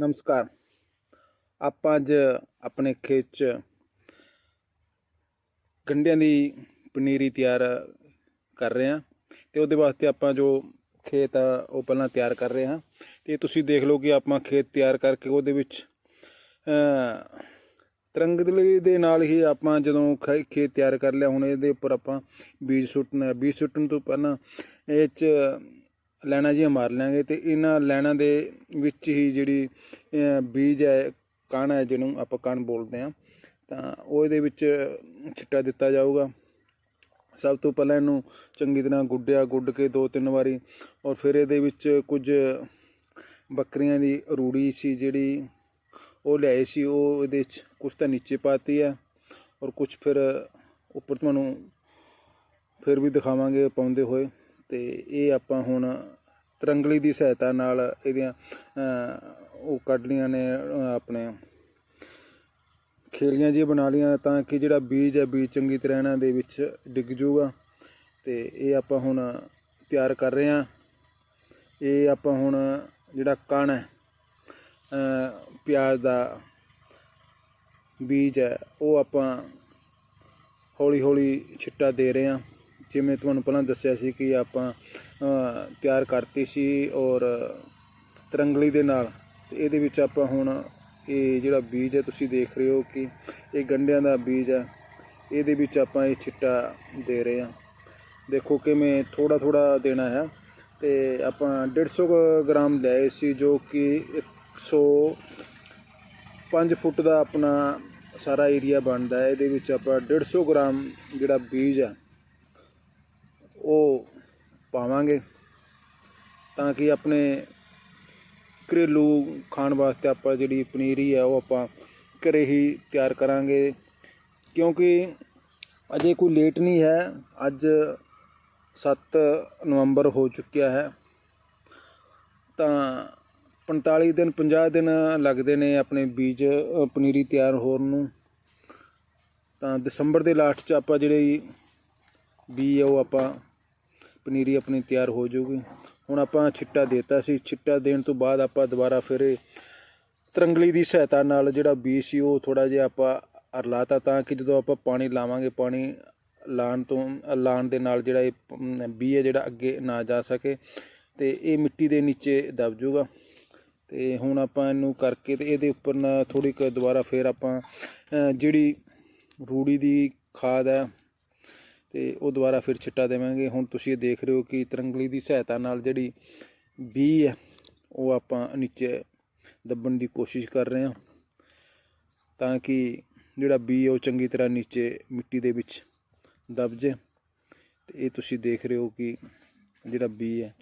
ਨਮਸਕਾਰ। ਆਪਾਂ ਅੱਜ ਆਪਣੇ ਖੇਤ 'ਚ ਗੰਢਿਆਂ ਦੀ ਪਨੀਰੀ ਤਿਆਰ ਕਰ ਰਹੇ ਹਾਂ ਤੇ ਉਹਦੇ ਵਾਸਤੇ ਆਪਾਂ ਜੋ ਖੇਤ ਆ, ਉਹ ਪਹਿਲਾਂ ਤਿਆਰ ਕਰ ਰਹੇ ਹਾਂ। ਤੇ ਤੁਸੀਂ ਦੇਖ ਲਓ ਕਿ ਆਪਾਂ ਖੇਤ ਤਿਆਰ ਕਰਕੇ ਉਹਦੇ ਵਿੱਚ ਅ ਦੇ ਨਾਲ ਹੀ ਆਪਾਂ ਜਦੋਂ ਖ- ਖੇਤ ਤਿਆਰ ਕਰ ਲਿਆ, ਹੁਣ ਇਹਦੇ ਉੱਪਰ ਆਪਾਂ ਬੀਜ ਸੁੱਟਣਾ ਬੀਜ ਸੁੱਟਣ ਤੋਂ ਪਹਿਲਾਂ ਇਹ 'ਚ ਲੈਣਾ ਜਿਹੀਆਂ ਮਾਰ ਲਾਂਗੇ ਤੇ ਇਹਨਾਂ ਲੈਣਾ ਦੇ ਵਿੱਚ ਹੀ ਜਿਹੜੀ ਬੀਜ ਹੈ, ਕਣ ਹੈ ਜਿਹਨੂੰ ਆਪਾਂ ਕਣ ਬੋਲਦੇ ਹਾਂ, ਤਾਂ ਉਹ ਇਹਦੇ ਵਿੱਚ ਛਿੱਟਾ ਦਿੱਤਾ ਜਾਊਗਾ। ਸਭ ਤੋਂ ਪਹਿਲਾਂ ਇਹਨੂੰ ਚੰਗੀ ਤਰ੍ਹਾਂ ਗੁੱਡਿਆ, ਗੁੱਡ ਕੇ ਦੋ ਤਿੰਨ ਵਾਰੀ ਔਰ ਫਿਰ ਇਹਦੇ ਵਿੱਚ ਕੁਝ ਬੱਕਰੀਆਂ ਦੀ ਰੂੜੀ ਸੀ ਜਿਹੜੀ ਉਹ ਲਿਆਏ ਸੀ, ਉਹ ਇਹਦੇ ਵਿੱਚ ਕੁਝ ਤਾਂ ਨੀਚੇ ਪਾਤੀ ਹੈ ਔਰ ਕੁਝ ਫਿਰ ਉੱਪਰ ਤੁਹਾਨੂੰ ਫਿਰ ਵੀ ਦਿਖਾਵਾਂਗੇ ਪਾਉਂਦੇ ਹੋਏ। ਤੇ ਇਹ ਆਪਾਂ ਹੁਣ ਤਰੰਗਲੀ ਦੀ ਸਹਾਇਤਾ ਨਾਲ ਇਹਦੀਆਂ ਉਹ ਕੱਢ ਲੀਆਂ ਨੇ ਆਪਣੇ ਖੇਲੀਆਂ ਜੀ ਬਣਾ ਲੀਆਂ ਤਾਂ ਕਿ ਜਿਹੜਾ ਬੀਜ ਹੈ, ਬੀਜ ਚੰਗੀ ਤਰ੍ਹਾਂ ਇਹਨਾਂ ਦੇ ਵਿੱਚ ਡਿੱਗ ਜਾਊਗਾ। ਤੇ ਇਹ ਆਪਾਂ ਹੁਣ ਤਿਆਰ ਕਰ ਰਹੇ ਹਾਂ। ਇਹ ਆਪਾਂ ਹੁਣ ਜਿਹੜਾ ਕਣ ਹੈ ਪਿਆਜ਼ ਦਾ ਬੀਜ ਹੈ, ਉਹ ਆਪਾਂ ਹੌਲੀ ਹੌਲੀ ਛਿੱਟਾ ਦੇ ਰਹੇ ਹਾਂ। ਜਿਵੇਂ ਤੁਹਾਨੂੰ ਪਹਿਲਾਂ ਦੱਸਿਆ ਸੀ ਕਿ ਆਪਾਂ ਤਿਆਰ ਕਰਤੀ ਸੀ ਔਰ ਤਰੰਗਲੀ ਦੇ ਨਾਲ। ਤੇ ਇਹਦੇ ਵਿੱਚ ਆਪਾਂ ਹੁਣ ਇਹ ਜਿਹੜਾ ਬੀਜ ਹੈ, ਤੁਸੀਂ ਦੇਖ ਰਹੇ ਹੋ ਕਿ ਇਹ ਗੰਢਿਆਂ ਦਾ ਬੀਜ ਹੈ। ਇਹਦੇ ਵਿੱਚ ਆਪਾਂ ਇਹ ਛਿੱਟਾ ਦੇ ਰਹੇ ਹਾਂ। ਦੇਖੋ ਕਿਵੇਂ ਥੋੜਾ ਥੋੜਾ ਦੇਣਾ ਹੈ। ਤੇ ਆਪਾਂ 150 ਕੁ ਗ੍ਰਾਮ ਲਏ ਸੀ, ਜੋ ਕਿ 105 ਫੁੱਟ ਦਾ ਆਪਣਾ ਸਾਰਾ ਏਰੀਆ ਬਣਦਾ ਹੈ। ਇਹਦੇ ਵਿੱਚ ਆਪਾਂ 150 ਗ੍ਰਾਮ ਜਿਹੜਾ ਬੀਜ ਹੈ ਉਹ ਪਾਵਾਂਗੇ ਤਾਂ ਕਿ ਆਪਣੇ ਘਰੇਲੂ ਖਾਣ ਵਾਸਤੇ ਆਪਾਂ ਜਿਹੜੀ ਪਨੀਰੀ ਹੈ ਉਹ ਆਪਾਂ ਘਰੇ ਹੀ ਤਿਆਰ ਕਰਾਂਗੇ। ਕਿਉਂਕਿ ਅਜੇ ਕੋਈ ਲੇਟ ਨਹੀਂ ਹੈ। ਅੱਜ 7 ਨਵੰਬਰ ਹੋ ਚੁੱਕਿਆ ਹੈ। ਤਾਂ 45 ਦਿਨ 50 ਦਿਨ ਲੱਗਦੇ ਨੇ ਆਪਣੇ ਬੀਜ ਪਨੀਰੀ ਤਿਆਰ ਹੋਣ ਨੂੰ। ਤਾਂ ਦਸੰਬਰ ਦੇ ਲਾਸਟ 'ਚ ਆਪਾਂ ਜਿਹੜੇ ਬੀ ਹੈ ਉਹ ਆਪਾਂ ਪਨੀਰੀ ਆਪਣੀ ਤਿਆਰ ਹੋ ਜਾਊਗੀ। ਹੁਣ ਆਪਾਂ ਛਿੱਟਾ ਦੇਤਾ ਸੀ। ਛਿੱਟਾ ਦੇਣ ਤੋਂ ਬਾਅਦ ਆਪਾਂ ਦੁਬਾਰਾ ਫਿਰ ਤਰੰਗਲੀ ਦੀ ਸਹਾਇਤਾ ਨਾਲ ਜਿਹੜਾ ਬੀਜ ਸੀ, ਉਹ ਥੋੜਾ ਜਿਹਾ ਆਪਾਂ ਅਰਲਾਤਾ ਤਾਂ ਕਿ ਜਦੋਂ ਆਪਾਂ ਪਾਣੀ ਲਾਵਾਂਗੇ, ਪਾਣੀ ਲਾਣ ਤੋਂ, ਲਾਣ ਦੇ ਨਾਲ ਜਿਹੜਾ ਇਹ ਬੀ ਹੈ ਜਿਹੜਾ ਅੱਗੇ ਨਾ ਜਾ ਸਕੇ ਤੇ ਇਹ ਮਿੱਟੀ ਦੇ ਨੀਚੇ ਦਬ ਜਾਊਗਾ। ਤੇ ਹੁਣ ਆਪਾਂ ਇਹਨੂੰ ਕਰਕੇ ਤੇ ਇਹਦੇ ਉੱਪਰ ਨਾ ਥੋੜੀ ਕੁ ਦੁਬਾਰਾ ਫੇਰ ਆਪਾਂ ਜਿਹੜੀ ਰੂੜੀ ਦੀ ਖਾਦ ਹੈ ਤੇ ਉਹ ਦੁਬਾਰਾ ਫਿਰ ਛਿੱਟਾ ਦੇਵਾਂਗੇ। ਹੁਣ ਤੁਸੀਂ ਇਹ ਦੇਖ ਰਹੇ ਹੋ ਕਿ ਤਰੰਗਲੀ ਦੀ ਸਹਾਇਤਾ ਨਾਲ ਜਿਹੜੀ ਬੀ ਹੈ, ਉਹ ਆਪਾਂ ਨੀਚੇ ਦੱਬਣ ਦੀ ਕੋਸ਼ਿਸ਼ ਕਰ ਰਹੇ ਹਾਂ ਤਾਂ ਕਿ ਜਿਹੜਾ ਬੀ ਹੈ, ਉਹ ਚੰਗੀ ਤਰ੍ਹਾਂ ਨੀਚੇ ਮਿੱਟੀ ਦੇ ਵਿੱਚ ਦਬ ਜੇ ਤੇ ਇਹ ਤੁਸੀਂ ਦੇਖ ਰਹੇ ਹੋ ਕਿ ਜਿਹੜਾ ਬੀ ਹੈ।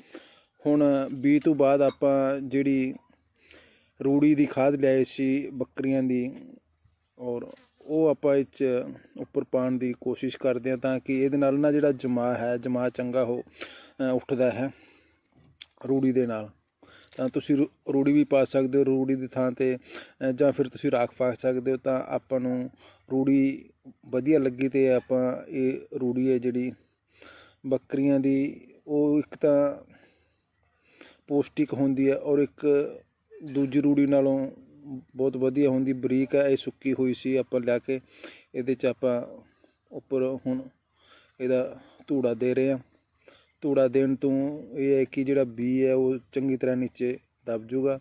ਹੁਣ ਬੀ ਤੋਂ ਬਾਅਦ ਆਪਾਂ ਜਿਹੜੀ ਰੂੜੀ ਦੀ ਖਾਦ ਲਿਆਏ ਸੀ ਬੱਕਰੀਆਂ ਦੀ ਔਰ ਉਹ ਆਪਾਂ ਇਹ 'ਚ ਉੱਪਰ ਪਾਉਣ ਦੀ ਕੋਸ਼ਿਸ਼ ਕਰਦੇ ਹਾਂ ਤਾਂ ਕਿ ਇਹਦੇ ਨਾਲ ਨਾ ਜਿਹੜਾ ਜਮਾ ਹੈ ਜਮਾ ਚੰਗਾ ਹੋ ਉੱਠਦਾ ਹੈ ਰੂੜੀ ਦੇ ਨਾਲ। ਤਾਂ ਤੁਸੀਂ ਰੂ- ਰੂੜੀ ਵੀ ਪਾ ਸਕਦੇ ਹੋ ਰੂੜੀ ਦੀ ਥਾਂ ਤੇ ਜਾਂ ਫਿਰ ਤੁਸੀਂ ਰਾਖ ਪਾ ਸਕਦੇ ਹੋ ਤਾਂ ਆਪਾਂ ਨੂੰ ਰੂੜੀ ਵਧੀਆ ਲੱਗੀ ਤੇ ਆਪਾਂ ਇਹ ਰੂੜੀ ਹੈ ਜਿਹੜੀ ਬੱਕਰੀਆਂ ਦੀ, ਉਹ ਇੱਕ ਤਾਂ ਪੌਸ਼ਟਿਕ ਹੁੰਦੀ ਹੈ ਔਰ ਇੱਕ ਦੂਜੀ ਰੂੜੀ ਨਾਲੋਂ ਬਹੁਤ ਵਧੀਆ ਹੁੰਦੀ, ਬਰੀਕ ਹੈ, ਇਹ ਸੁੱਕੀ ਹੋਈ ਸੀ, ਆਪਾਂ ਲੈ ਕੇ ਇਹਦੇ 'ਚ ਆਪਾਂ ਉੱਪਰ ਹੁਣ ਇਹਦਾ ਧੂੜਾ ਦੇ ਰਹੇ ਹਾਂ। ਧੂੜਾ ਦੇਣ ਤੋਂ ਇਹ ਹੈ ਕਿ ਜਿਹੜਾ ਬੀ ਹੈ, ਉਹ ਚੰਗੀ ਤਰ੍ਹਾਂ ਨੀਚੇ ਦਬ ਜੂਗਾ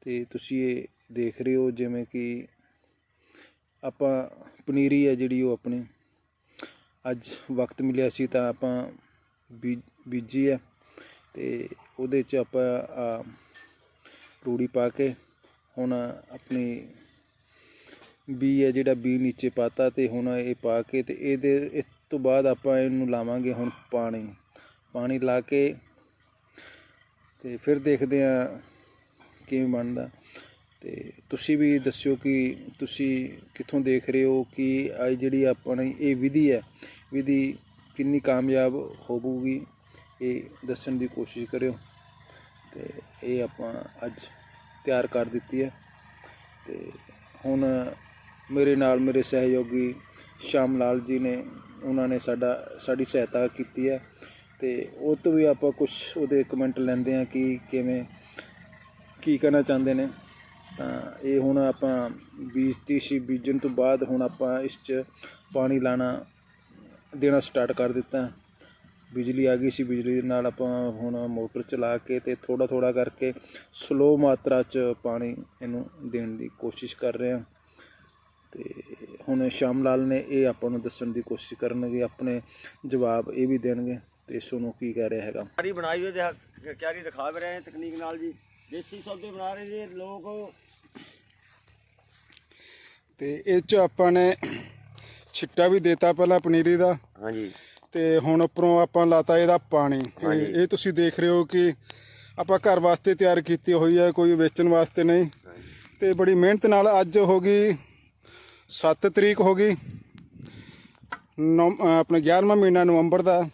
ਤੇ ਤੁਸੀਂ ਇਹ ਦੇਖ ਰਹੇ ਹੋ ਜਿਵੇਂ ਕਿ ਆਪਾਂ ਪਨੀਰੀ ਹੈ ਜਿਹੜੀ ਉਹ ਆਪਣੀ ਅੱਜ ਵਕਤ ਮਿਲਿਆ ਸੀ ਤਾਂ ਆਪਾਂ ਬੀਜ ਬੀਜੀ ਹੈ ਤੇ ਉਹਦੇ 'ਚ ਆਪਾਂ ਰੂੜੀ ਪਾ ਕੇ ਹੁਣ ਆਪਣੀ ਬੀ ਹੈ ਜਿਹੜਾ ਬੀ ਨੀਚੇ ਪਾਤਾ ਤੇ ਹੁਣ ਇਹ ਪਾ ਕੇ ਤੇ ਇਹਦੇ, ਇਸ ਤੋਂ ਬਾਅਦ ਆਪਾਂ ਇਹਨੂੰ ਲਾਵਾਂਗੇ ਹੁਣ ਪਾਣੀ। ਪਾਣੀ ਲਾ ਕੇ ਤੇ ਫਿਰ ਦੇਖਦੇ ਆ ਕਿਵੇਂ ਬਣਦਾ। ਤੇ ਤੁਸੀਂ ਵੀ ਦੱਸਿਓ ਕਿ ਤੁਸੀਂ ਕਿੱਥੋਂ ਦੇਖ ਰਹੇ ਹੋ ਕਿ ਇਹ ਜਿਹੜੀ ਆਪਣੀ ਇਹ ਵਿਧੀ ਹੈ, ਵਿਧੀ ਕਿੰਨੀ ਕਾਮਯਾਬ ਹੋਵੇਗੀ ਇਹ ਦੱਸਣ ਦੀ ਕੋਸ਼ਿਸ਼ ਕਰਿਓ। ਤੇ ਇਹ ਆਪਾਂ ਅੱਜ ਤਿਆਰ ਕਰ ਦਿੱਤੀ ਹੈ। ਤੇ ਹੁਣ ਮੇਰੇ ਨਾਲ ਮੇਰੇ ਸਹਿਯੋਗੀ ਸ਼ਾਮ ਲਾਲ ਜੀ ਨੇ, ਉਹਨਾਂ ਨੇ ਸਾਡਾ, ਸਾਡੀ ਸਹਾਇਤਾ ਕੀਤੀ ਹੈ। ਤੇ ਉਹ ਤੋਂ ਵੀ ਆਪਾਂ ਕੁਝ ਉਹਦੇ ਕਮੈਂਟ ਲੈਂਦੇ ਆ ਕਿ ਕਿਵੇਂ, ਕੀ ਕਹਿਣਾ ਚਾਹੁੰਦੇ ਨੇ। ਤਾਂ ਇਹ ਹੁਣ ਆਪਾਂ ਬੀਜਤੀ ਸੀ, ਬੀਜਣ ਤੋਂ ਬਾਅਦ ਹੁਣ ਆਪਾਂ ਇਸ 'ਚ ਪਾਣੀ ਲਾਣਾ, ਦੇਣਾ ਸਟਾਰਟ ਕਰ ਦਿੱਤਾ। ਬਿਜਲੀ ਆ ਗਈ ਸੀ ਬਿਜਲੀ ਦੇ ਨਾਲ ਆਪਾਂ ਹੁਣ ਮੋਟਰ ਚਲਾ ਕੇ ਤੇ ਥੋੜਾ ਥੋੜਾ ਕਰਕੇ ਸਲੋ ਮਾਤਰਾ 'ਚ ਪਾਣੀ ਇਹਨੂੰ ਦੇਣ ਦੀ ਕੋਸ਼ਿਸ਼ ਕਰ ਰਹੇ ਹਾਂ। ਤੇ ਹੁਣ ਸ਼ਾਮ ਲਾਲ ਨੇ ਇਹ ਆਪਾਂ ਨੂੰ ਦੱਸਣ ਦੀ ਕੋਸ਼ਿਸ਼ ਕਰਨਗੇ ਆਪਣੇ ਜਵਾਬ ਇਹ ਵੀ ਦੇਣਗੇ। ਤੇ ਸੁਣੋ ਕੀ ਕਹਿ ਰਿਹਾ ਹੈਗਾ? ਕਿਆਰੀ ਬਣਾਈ ਹੋਈ ਤੇ ਕਿਆਰੀ ਦਿਖਾ ਵੀ ਰਹੇ ਹਾਂ ਤਕਨੀਕ ਨਾਲ ਜੀ। ਦੇਸੀ ਸੌਦੇ ਬਣਾ ਰਹੇ ਜੀ ਲੋਕ। ਤੇ ਇਹ ਚ ਆਪਾਂ ਨੇ ਛਿੱਟਾ ਵੀ ਦੇਤਾ ਪਹਿਲਾਂ ਪਨੀਰੀ ਦਾ। ਹਾਂਜੀ। ਤੇ ਹੁਣ ਉੱਪਰੋਂ ਆਪਾਂ ਲਾਤਾ ਇਹਦਾ ਪਾਣੀ। ਇਹ- ਇਹ ਤੁਸੀਂ ਦੇਖ ਰਹੇ ਹੋ ਕਿ ਆਪਾਂ ਘਰ ਵਾਸਤੇ ਤਿਆਰ ਕੀਤੀ ਹੋਈ ਹੈ ਕੋਈ ਵੇਚਣ ਵਾਸਤੇ ਨਹੀਂ। ਤੇ ਬੜੀ ਮਿਹਨਤ ਨਾਲ ਅੱਜ ਹੋ ਗਈ 7 ਤਰੀਕ ਹੋ ਗਈ। ਨਵ- ਅਹ ਆਪਣੇ 11ਵਾਂ ਮਹੀਨਾ ਨਵੰਬਰ ਦਾ।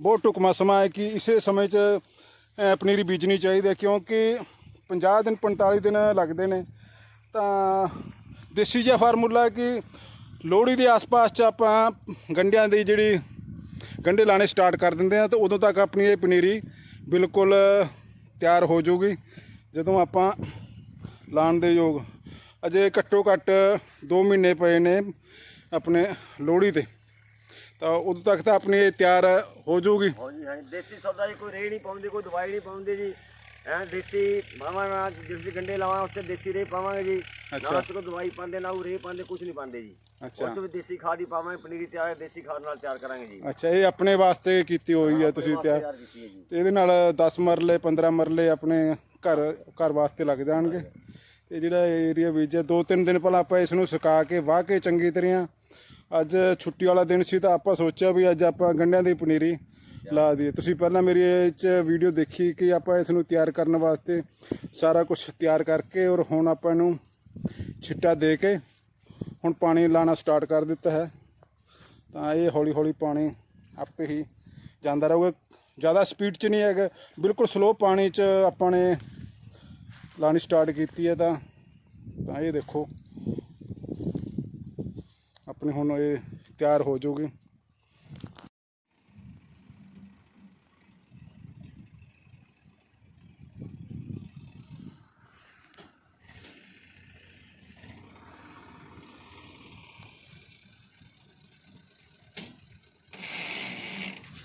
ਬਹੁਤ ਟੁਕਮਾ ਸਮਾਂ ਹੈ ਕਿ ਇਸੇ ਸਮੇਂ 'ਚ ਅਹ, ਪਨੀਰੀ ਬੀਜਣੀ ਚਾਹੀਦੀ ਹੈ ਕਿਉਂਕਿ 50 ਦਿਨ 45 ਦਿਨ ਲੱਗਦੇ ਨੇ। ਤਾਂ ਦੇਸੀ ਜਿਹਾ ਫਾਰਮੂਲਾ ਹੈ ਕਿ ਲੋਹੜੀ ਦੇ ਆਸ-ਪਾਸ 'ਚ ਆਪਾਂ ਗੰਡਿਆਂ ਦੀ ਜਿਹੜੀ ਗੰਡੇ ਲਾਣੇ ਸਟਾਰਟ ਕਰ ਦਿੰਦੇ ਆ ਤੇ ਉਦੋਂ ਤੱਕ ਆਪਣੀ ਇਹ ਪਨੀਰੀ ਬਿਲਕੁਲ ਤਿਆਰ ਹੋ ਜਾਊਗੀ। ਜਦੋਂ ਆਪਾਂ ਲਾਣ ਦੇ ਯੋਗ ਅਜੇ ਘੱਟੋ ਘੱਟ 2 ਮਹੀਨੇ ਪਏ ਨੇ ਆਪਣੇ ਲੋਹੜੀ ਤੇ। ਤਾਂ ਉਦੋਂ ਤੱਕ ਤਾਂ ਆਪਣੀ ਇਹ ਤਿਆਰ ਹੋ ਜਾਊਗੀ। ਹਾਂਜੀ ਹਾਂਜੀ, ਦੇਸੀ ਸੌਦਾ ਜੀ ਕੋਈ ਰੇਹ ਨਹੀਂ ਪਾਉਂਦੇ, ਕੋਈ ਦਵਾਈ ਨਹੀਂ ਪਾਉਂਦੇ ਜੀ। ਐ ਦੇਸੀ ਨਾਲ ਦੇਸੀ ਗੰਡੇ ਲਾਵਾਂ ਉੱਥੇ ਦੇਸੀ ਰੇ ਪਾਵਾਂਗੇ ਜੀ। ਨਾ ਕੋਈ ਦਵਾਈ ਪਾਉਂਦੇ ਨਾ ਉਹ ਰੇ ਪਾਉਂਦੇ ਕੁਝ ਨਹੀਂ ਪਾਉਂਦੇ ਜੀ। ਅੱਛਾ। ਉੱਥੇ ਵੀ ਦੇਸੀ ਖਾਦ ਹੀ ਪਾਵਾਂਗੇ ਪਨੀਰੀ ਤਿਆਰ ਦੇਸੀ ਖਾਦ ਨਾਲ ਤਿਆਰ ਕਰਾਂਗੇ ਜੀ। ਅੱਛਾ ਇਹ ਆਪਣੇ ਵਾਸਤੇ ਕੀਤੀ ਹੋਈ ਹੈ ਤੁਸੀਂ ਤਿਆਰ? ਤਿਆਰ ਕੀਤੀ ਹੈ ਜੀ। ਤੇ ਇਹਦੇ ਨਾਲ 10 ਮਰਲੇ 15 ਮਰਲੇ ਆਪਣੇ ਘਰ ਘਰ ਵਾਸਤੇ ਲੱਗ ਜਾਣਗੇ। ਤੇ ਜਿਹੜਾ ਏਰੀਆ ਬੀਜਿਆ ਦੋ ਤਿੰਨ ਦਿਨ ਪਹਿਲਾਂ ਆਪਾਂ ਇਸ ਨੂੰ ਸੁਕਾ ਕੇ ਵਾਹ ਕੇ ਚੰਗੀ ਤਰ੍ਹਾਂ ਅੱਜ ਛੁੱਟੀ ਵਾਲਾ ਦਿਨ ਸੀ ਤਾਂ ਆਪਾਂ ਸੋਚਿਆ ਵੀ ਅੱਜ ਆਪਾਂ ਗੰਢਿਆਂ ਦੀ ਪਨੀਰੀ ਲਾ ਦਈਏ। ਤੁਸੀਂ ਪਹਿਲਾਂ ਮੇਰੀ ਇਹ 'ਚ ਵੀਡੀਓ ਦੇਖੀ ਕਿ ਆਪਾਂ ਇਸ ਨੂੰ ਤਿਆਰ ਕਰਨ ਵਾਸਤੇ ਸਾਰਾ ਕੁਝ ਤਿਆਰ ਕਰਕੇ ਔਰ ਹੁਣ ਆਪਾਂ ਇਹਨੂੰ ਛਿੱਟਾ ਦੇ ਕੇ ਹੁਣ ਪਾਣੀ ਲਾਣਾ ਸਟਾਰਟ ਕਰ ਦਿੱਤਾ ਹੈ। ਤਾਂ ਇਹ ਹੌਲੀ ਹੌਲੀ ਪਾਣੀ ਆਪੇ ਹੀ ਜਾਂਦਾ ਰਹੂਗਾ। ਜ਼ਿਆਦਾ ਸਪੀਡ 'ਚ ਨਹੀਂ ਹੈਗਾ। ਬਿਲਕੁਲ ਸਲੋ ਪਾਣੀ 'ਚ ਆਪਾਂ ਨੇ ਲਾਣੀ ਸਟਾਰਟ ਕੀਤੀ ਹੈ ਤਾਂ ਤਾਂ ਇਹ ਦੇਖੋ। ਆਪਣੀ ਹੁਣ ਇਹ ਤਿਆਰ ਹੋ ਜਾਊਗੀ।